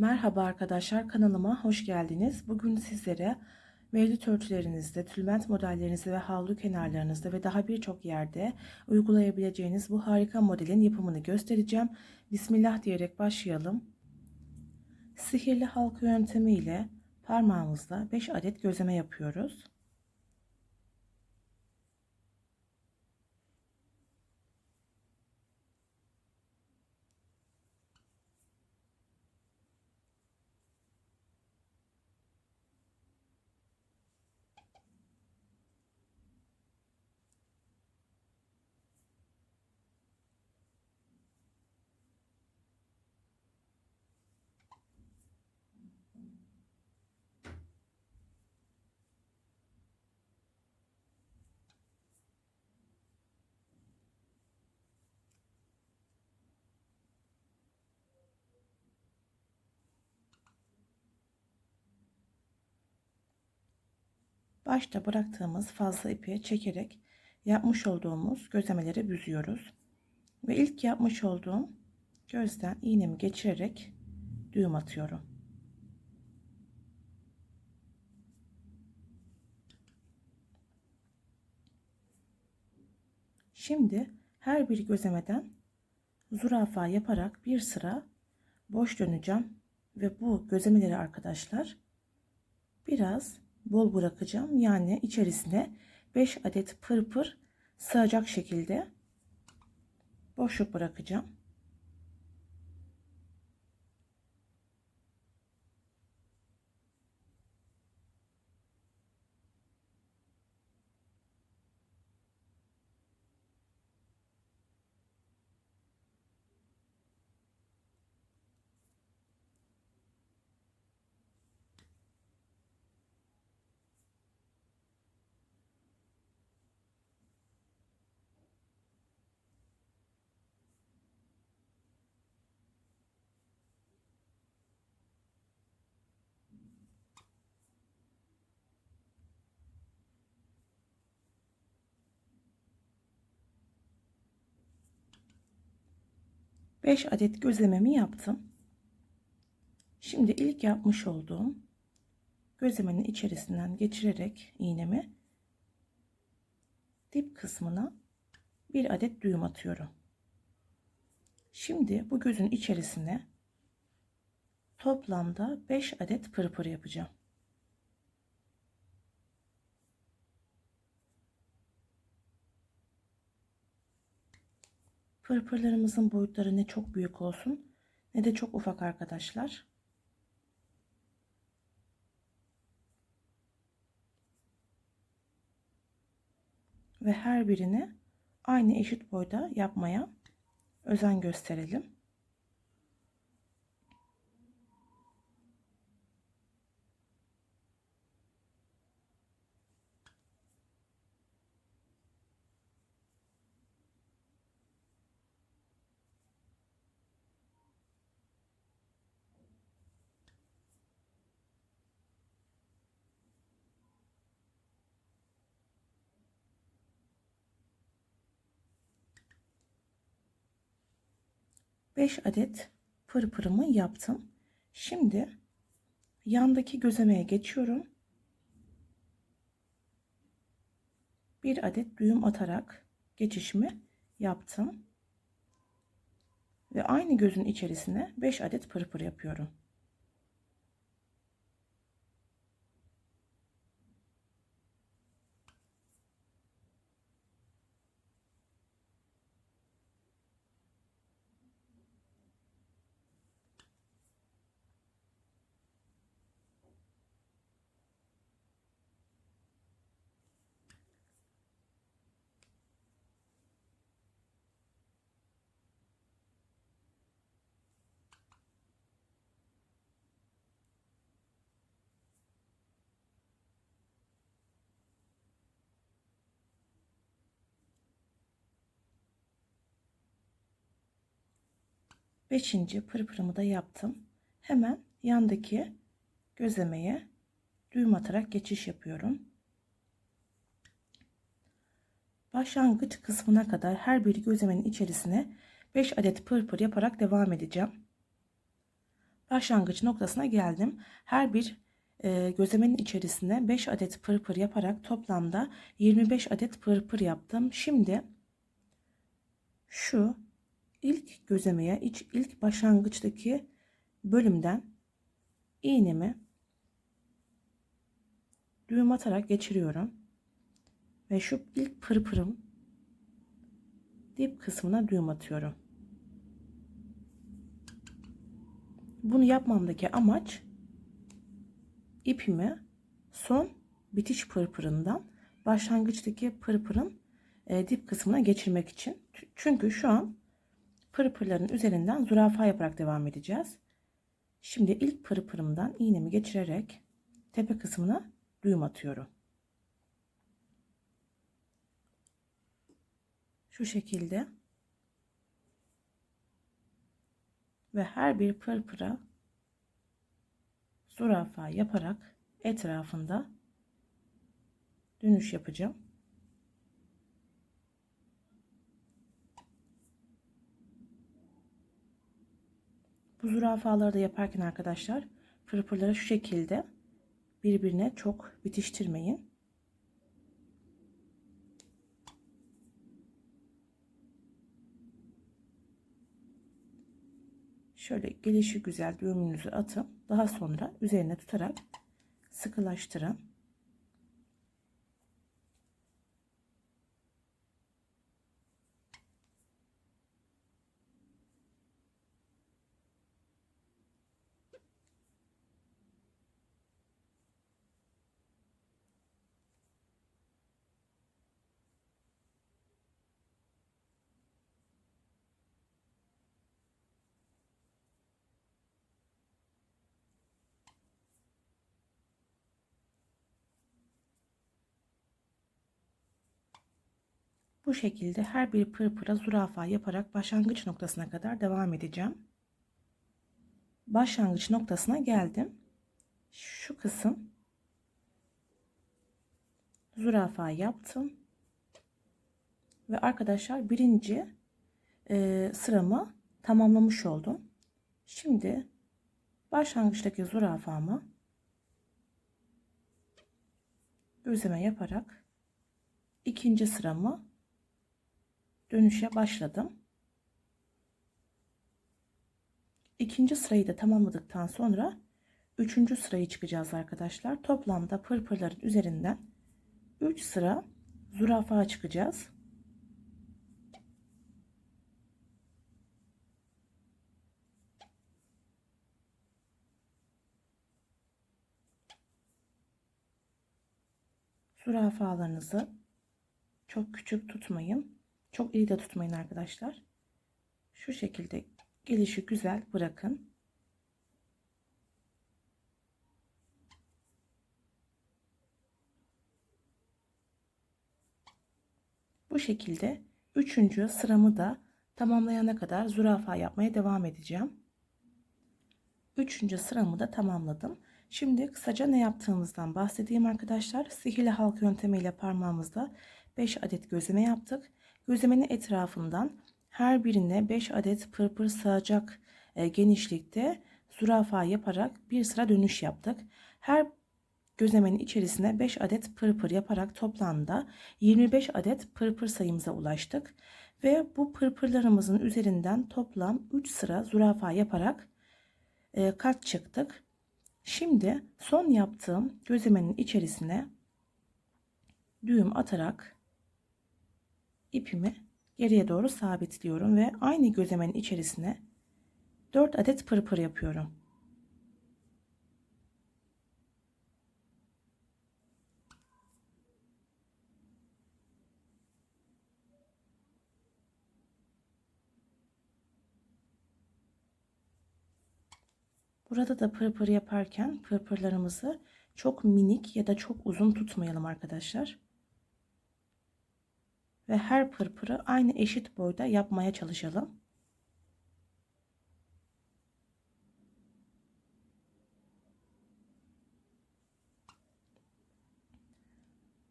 Merhaba arkadaşlar kanalıma hoş geldiniz. Bugün sizlere mevcut örtülerinizde, tülbent modellerinizde ve havlu kenarlarınızda ve daha birçok yerde uygulayabileceğiniz bu harika modelin yapımını göstereceğim. Bismillah diyerek başlayalım. Sihirli halka yöntemi ile parmağımızla 5 adet gözleme yapıyoruz. Başta bıraktığımız fazla ipi çekerek yapmış olduğumuz gözlemeleri büzüyoruz. Ve ilk yapmış olduğum gözden iğnemi geçirerek düğüm atıyorum. Şimdi her bir gözlemeden zürafa yaparak bir sıra boş döneceğim ve bu gözlemeleri arkadaşlar biraz bol bırakacağım. Yani içerisine 5 adet pırpır sığacak şekilde boşluk bırakacağım. Beş adet gözlememi yaptım. Şimdi ilk yapmış olduğum gözlemenin içerisinden geçirerek iğnemi dip kısmına bir adet düğüm atıyorum. Şimdi bu gözün içerisine toplamda 5 adet pırpır yapacağım. Pırpırlarımızın boyutları ne çok büyük olsun ne de çok ufak arkadaşlar. Ve her birini aynı eşit boyda yapmaya özen gösterelim. Beş adet pırpırımı yaptım. Şimdi yandaki gözlemeye geçiyorum. Bir adet düğüm atarak geçişimi yaptım. Ve aynı gözün içerisine 5 adet pırpır yapıyorum. Beşinci pırpırımı da yaptım. Hemen yandaki gözlemeye düğüm atarak geçiş yapıyorum. Başlangıç kısmına kadar her bir gözlemenin içerisine 5 adet pırpır yaparak devam edeceğim. başlangıç noktasına geldim. Her bir e, gözlemenin içerisine 5 adet pırpır yaparak toplamda 25 adet pırpır yaptım. Şimdi şu ilk gözlemeye iç ilk başlangıçtaki bölümden iğnemi düğüm atarak geçiriyorum. Ve şu ilk pırpırım dip kısmına düğüm atıyorum. Bunu yapmamdaki amaç ipimi son bitiş pırpırından başlangıçtaki pırpırın e, dip kısmına geçirmek için. Çünkü şu an pırpırların üzerinden zürafa yaparak devam edeceğiz. Şimdi ilk pırpırımdan iğnemi geçirerek tepe kısmına düğüm atıyorum. Şu şekilde ve her bir pırpıra zürafa yaparak etrafında dönüş yapacağım. Bu zürafaları da yaparken arkadaşlar pırpırları şu şekilde birbirine çok bitiştirmeyin. Şöyle gelişi güzel düğümünüzü atın. Daha sonra üzerine tutarak sıkılaştırın. Bu şekilde her bir pırpıra zürafa yaparak başlangıç noktasına kadar devam edeceğim. Başlangıç noktasına geldim. Şu kısım zürafa yaptım. Ve arkadaşlar birinci e, sıramı tamamlamış oldum. Şimdi başlangıçtaki zürafamı gözleme yaparak ikinci sıramı dönüşe başladım. İkinci sırayı da tamamladıktan sonra üçüncü sırayı çıkacağız arkadaşlar. Toplamda pırpırların üzerinden 3 sıra zürafa çıkacağız. Zürafalarınızı çok küçük tutmayın. Çok iyi de tutmayın arkadaşlar. Şu şekilde gelişi güzel bırakın. Bu şekilde üçüncü sıramı da tamamlayana kadar zürafa yapmaya devam edeceğim. Üçüncü sıramı da tamamladım. Şimdi kısaca ne yaptığımızdan bahsedeyim arkadaşlar. Sihirli halk yöntemiyle parmağımızda 5 adet gözleme yaptık. Gözlemenin etrafından her birine 5 adet pırpır sığacak e, genişlikte zürafa yaparak bir sıra dönüş yaptık. Her gözlemenin içerisine 5 adet pırpır yaparak toplamda 25 adet pırpır sayımıza ulaştık. Ve bu pırpırlarımızın üzerinden toplam 3 sıra zürafa yaparak e, kat çıktık. Şimdi son yaptığım gözlemenin içerisine düğüm atarak ipimi geriye doğru sabitliyorum ve aynı gözlemenin içerisine 4 adet pırpır yapıyorum. Burada da pırpır yaparken pırpırlarımızı çok minik ya da çok uzun tutmayalım arkadaşlar ve her pırpırı aynı eşit boyda yapmaya çalışalım.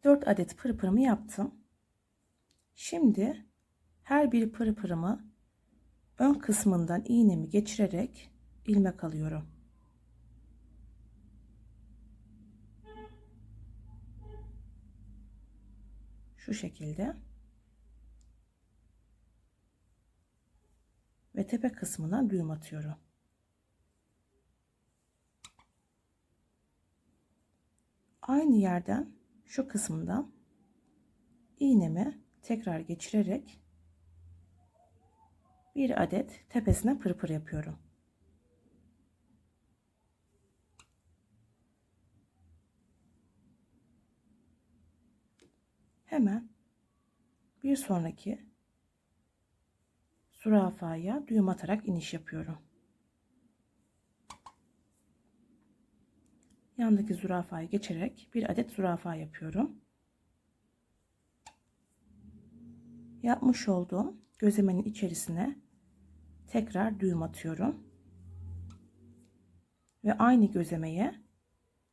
Dört adet pırpırımı yaptım. Şimdi her bir pırpırımı ön kısmından iğnemi geçirerek ilmek alıyorum. Şu şekilde. Ve tepe kısmına düğüm atıyorum. Aynı yerden şu kısmından iğnemi tekrar geçirerek bir adet tepesine pırpır yapıyorum. Hemen bir sonraki zürafaya düğüm atarak iniş yapıyorum. Yandaki zürafayı geçerek bir adet zürafa yapıyorum. Yapmış olduğum gözlemenin içerisine tekrar düğüm atıyorum. Ve aynı gözlemeye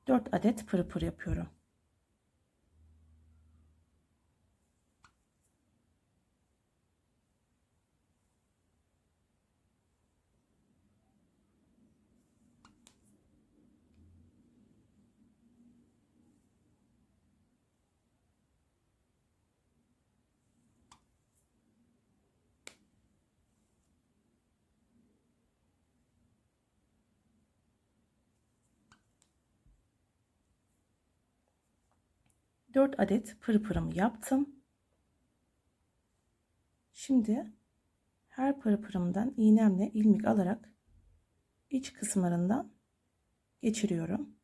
4 adet pırpır yapıyorum. Dört adet pırpırımı yaptım. Şimdi her pırpırımdan iğnemle ilmek alarak iç kısımlarından geçiriyorum.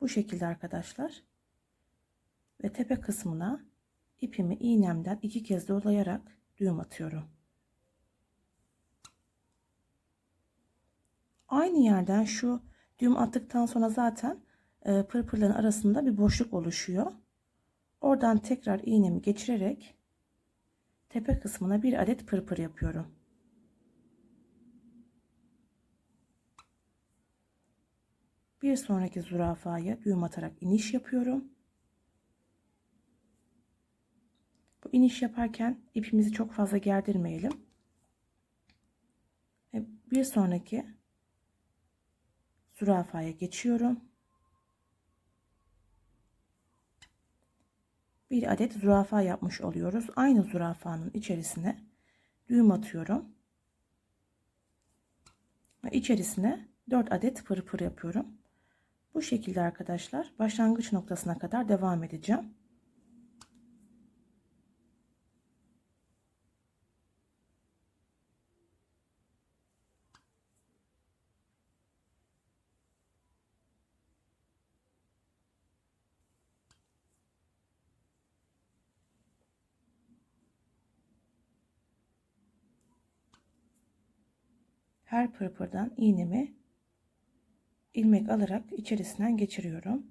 Bu şekilde arkadaşlar. Ve tepe kısmına ipimi iğnemden iki kez dolayarak düğüm atıyorum. Aynı yerden şu düğüm attıktan sonra zaten pırpırların arasında bir boşluk oluşuyor. Oradan tekrar iğnemi geçirerek tepe kısmına bir adet pırpır yapıyorum. Bir sonraki zürafaya düğüm atarak iniş yapıyorum. Bu iniş yaparken ipimizi çok fazla gerdirmeyelim. Ve bir sonraki zürafaya geçiyorum. Bir adet zürafa yapmış oluyoruz. Aynı zürafanın içerisine düğüm atıyorum. Ve içerisine 4 adet pırpır yapıyorum. Bu şekilde arkadaşlar başlangıç noktasına kadar devam edeceğim. Her pırpırdan iğnemi ilmek alarak içerisinden geçiriyorum.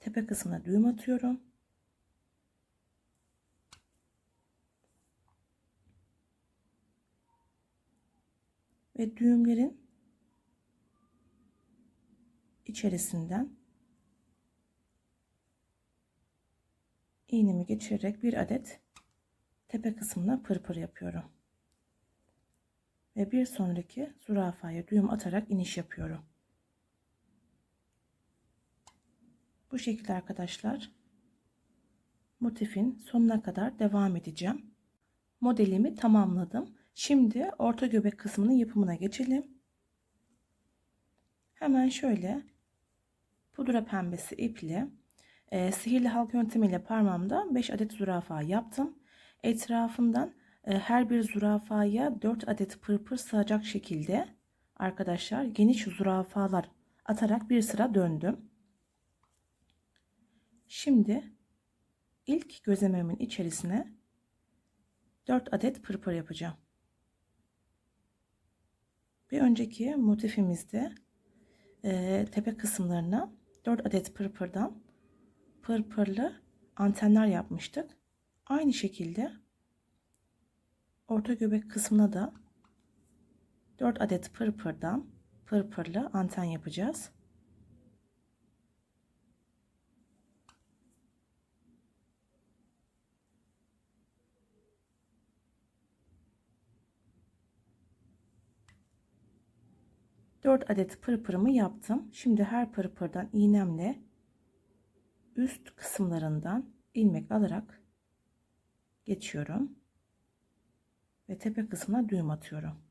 Tepe kısmına düğüm atıyorum. Ve düğümlerin içerisinden iğnemi geçirerek bir adet tepe kısmına pırpır yapıyorum. Ve bir sonraki zürafaya düğüm atarak iniş yapıyorum. Bu şekilde arkadaşlar motifin sonuna kadar devam edeceğim. Modelimi tamamladım. Şimdi orta göbek kısmının yapımına geçelim. Hemen şöyle pudra pembesi iple e, sihirli halk yöntemiyle parmağımda 5 adet zürafa yaptım. Etrafından e, her bir zürafaya 4 adet pırpır sığacak şekilde arkadaşlar geniş zürafalar atarak bir sıra döndüm. Şimdi ilk gözlememin içerisine 4 adet pırpır yapacağım. Bir önceki motifimizde e, tepe kısımlarına 4 adet pırpırdan pırpırlı antenler yapmıştık. Aynı şekilde orta göbek kısmına da 4 adet pırpırdan pırpırlı anten yapacağız. Dört adet pırpırımı yaptım. Şimdi her pırpırdan iğnemle üst kısımlarından ilmek alarak geçiyorum ve tepe kısmına düğüm atıyorum.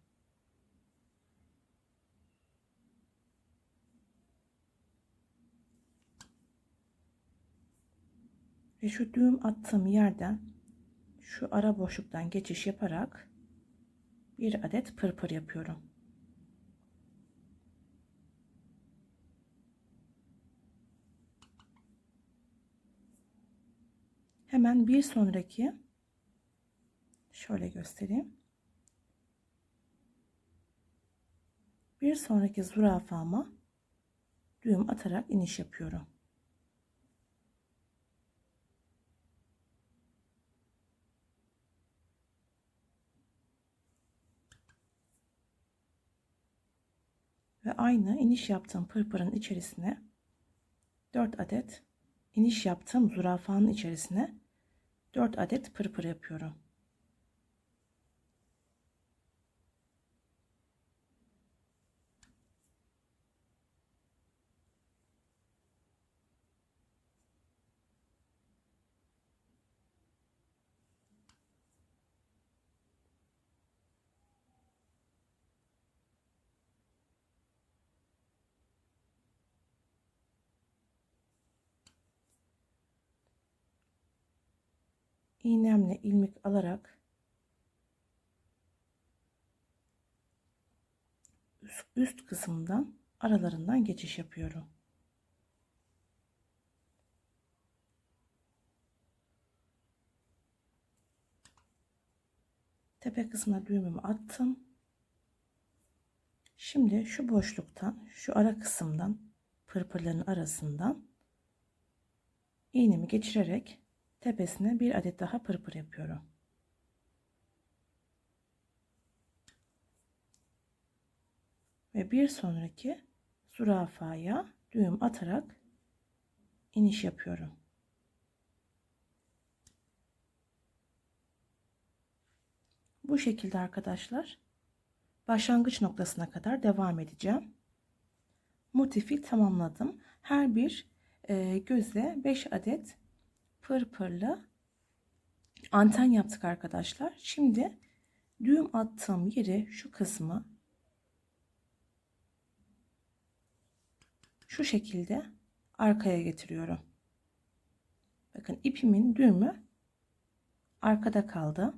Ve şu düğüm attığım yerden şu ara boşluktan geçiş yaparak bir adet pırpır yapıyorum. Hemen bir sonraki şöyle göstereyim. Bir sonraki zürafama düğüm atarak iniş yapıyorum. Ve aynı iniş yaptığım pırpırın içerisine 4 adet iniş yaptığım zürafanın içerisine 4 adet pırpır yapıyorum. İğnemle ilmek alarak üst, üst kısımdan aralarından geçiş yapıyorum. Tepe kısmına düğümümü attım. Şimdi şu boşluktan, şu ara kısımdan, pırpırların arasından iğnemi geçirerek tepesine bir adet daha pırpır yapıyorum. Ve bir sonraki zürafaya düğüm atarak iniş yapıyorum. Bu şekilde arkadaşlar başlangıç noktasına kadar devam edeceğim. Motifi tamamladım. Her bir e, göze 5 adet pırpırlı anten yaptık arkadaşlar. Şimdi düğüm attığım yeri şu kısmı şu şekilde arkaya getiriyorum. Bakın ipimin düğümü arkada kaldı.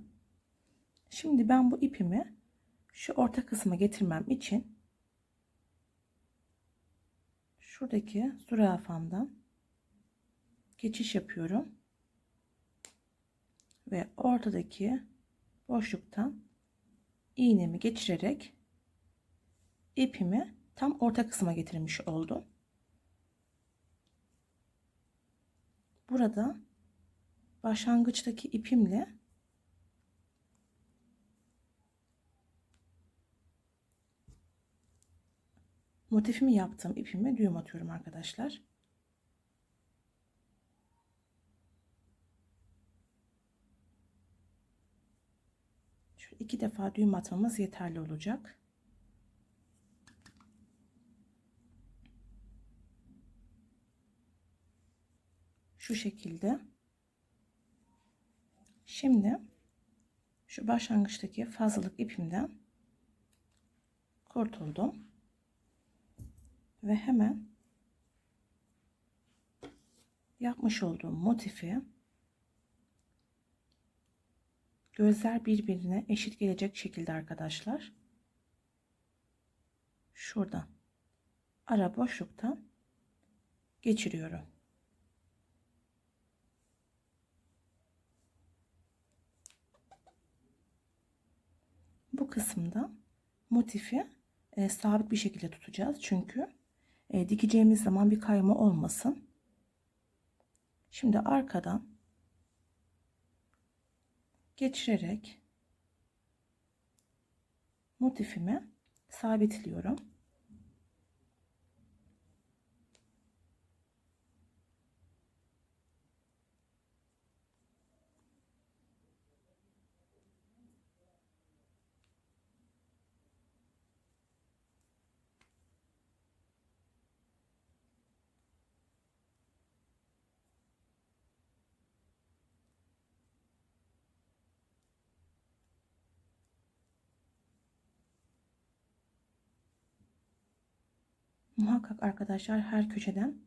Şimdi ben bu ipimi şu orta kısma getirmem için şuradaki zürafamdan geçiş yapıyorum ve ortadaki boşluktan iğnemi geçirerek ipimi tam orta kısma getirmiş oldum. Burada başlangıçtaki ipimle motifimi yaptığım ipimi düğüm atıyorum arkadaşlar. İki defa düğüm atmamız yeterli olacak. Şu şekilde. Şimdi şu başlangıçtaki fazlalık ipimden kurtuldum. Ve hemen yapmış olduğum motifi Gözler birbirine eşit gelecek şekilde arkadaşlar. Şuradan ara boşluktan geçiriyorum. Bu kısımda motifi e, sabit bir şekilde tutacağız. Çünkü e, dikeceğimiz zaman bir kayma olmasın. Şimdi arkadan geçirerek motifimi sabitliyorum. Muhakkak arkadaşlar her köşeden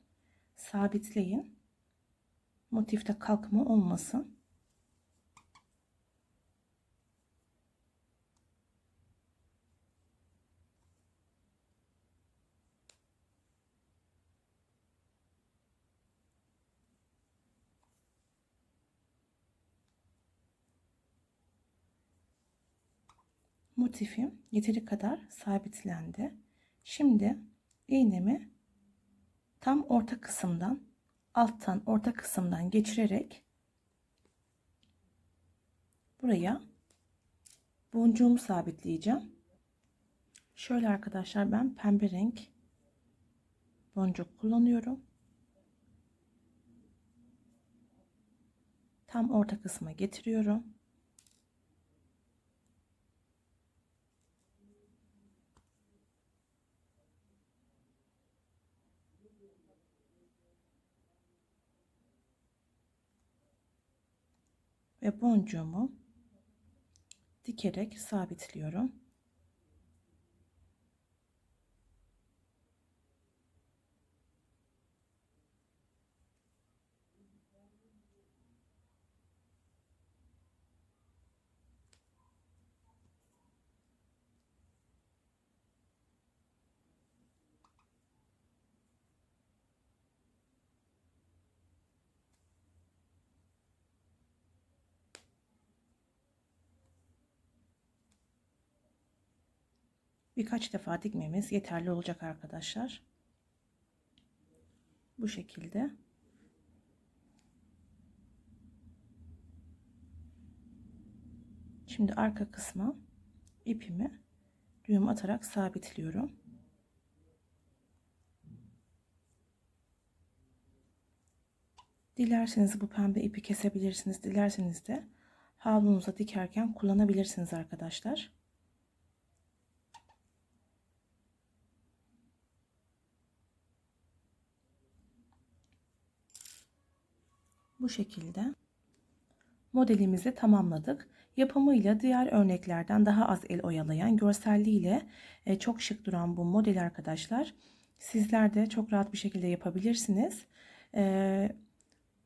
sabitleyin. Motifte kalkma olmasın. motifim yeteri kadar sabitlendi. Şimdi iğnemi tam orta kısımdan alttan orta kısımdan geçirerek buraya boncuğumu sabitleyeceğim. Şöyle arkadaşlar ben pembe renk boncuk kullanıyorum. Tam orta kısma getiriyorum. Ve boncuğumu dikerek sabitliyorum. Birkaç defa dikmemiz yeterli olacak arkadaşlar. Bu şekilde. Şimdi arka kısma ipimi düğüm atarak sabitliyorum. Dilerseniz bu pembe ipi kesebilirsiniz. Dilerseniz de havlunuza dikerken kullanabilirsiniz arkadaşlar. Bu şekilde modelimizi tamamladık. Yapımıyla diğer örneklerden daha az el oyalayan, görselliğiyle e, çok şık duran bu model arkadaşlar. Sizler de çok rahat bir şekilde yapabilirsiniz. E,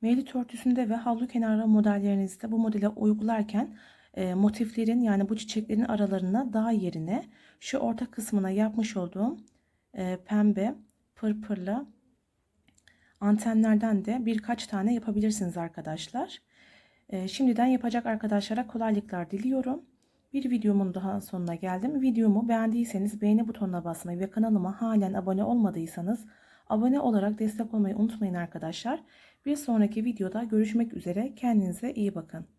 mevlüt örtüsünde ve havlu kenarı modellerinizde bu modele uygularken e, motiflerin yani bu çiçeklerin aralarına daha yerine şu orta kısmına yapmış olduğum pembe pırpırlı antenlerden de birkaç tane yapabilirsiniz arkadaşlar. Ee, şimdiden yapacak arkadaşlara kolaylıklar diliyorum. Bir videomun daha sonuna geldim. Videomu beğendiyseniz beğeni butonuna basmayı ve kanalıma halen abone olmadıysanız abone olarak destek olmayı unutmayın arkadaşlar. Bir sonraki videoda görüşmek üzere. Kendinize iyi bakın.